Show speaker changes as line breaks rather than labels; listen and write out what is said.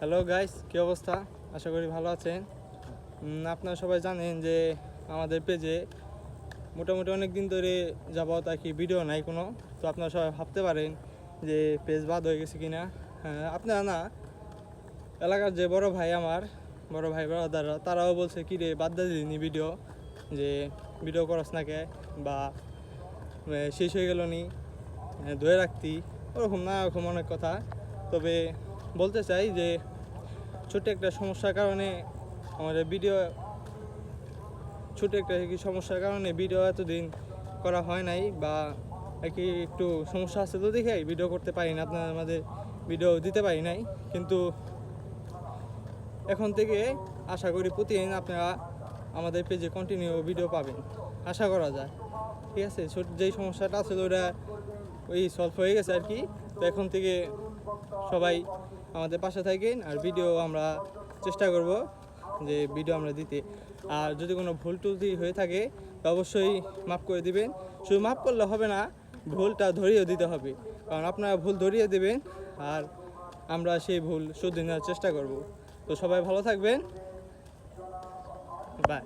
Hello guys কী অবস্থা? আশা করি ভালো আছেন। আপনারা সবাই জানেন যে আমাদের পেজে মোটামুটি অনেক দিন ধরে যাবত আর কি ভিডিও নাই কোনো। তো আপনারা সবাই ভাবতে পারেন যে পেজ বাদ হয়ে গেছে কিনা। হ্যাঁ আপনারা না, এলাকার যে বড় ভাই আমার, বড় ভাই ব্রাদাররা তারাও বলছে, কি রে, বাদ দিয়ে দিনি ভিডিও যে ভিডিও করস না কে? বা শেষ হয়ে গেল নি ধরে রাখতি। ওরকম না, ওরকম অনেক কথা। তবে বলতে চাই যে ছোট্ট একটা সমস্যার কারণে আমাদের ভিডিও ছোট একটা সমস্যার কারণে ভিডিও এতদিন করা হয় নাই বা কি একটু সমস্যা আছে তো দেখে ভিডিও করতে পারি না, আপনার আমাদের ভিডিও দিতে পারি নাই। কিন্তু এখন থেকে আশা করি প্রতিদিন আপনারা আমাদের পেজে কন্টিনিউ ভিডিও পাবেন। আশা করা যায়। ঠিক আছে, ছোট যেই সমস্যাটা আছে ওটা ওই সলভ হয়ে গেছে আর কি। তো এখন থেকে সবাই আমাদের পাশে থাকেন আর ভিডিও আমরা চেষ্টা করব যে ভিডিও আমরা দিতে। আর যদি কোনো ভুল টুলতি হয়ে থাকে, অবশ্যই মাফ করে দিবেন। শুধু মাফ করলে হবে না, ভুলটা ধরিয়ে দিতে হবে। কারণ আপনারা ভুল ধরিয়ে দেবেন আর আমরা সেই ভুল শুধরে নেওয়ার চেষ্টা করব। তো সবাই ভালো থাকবেন। বাই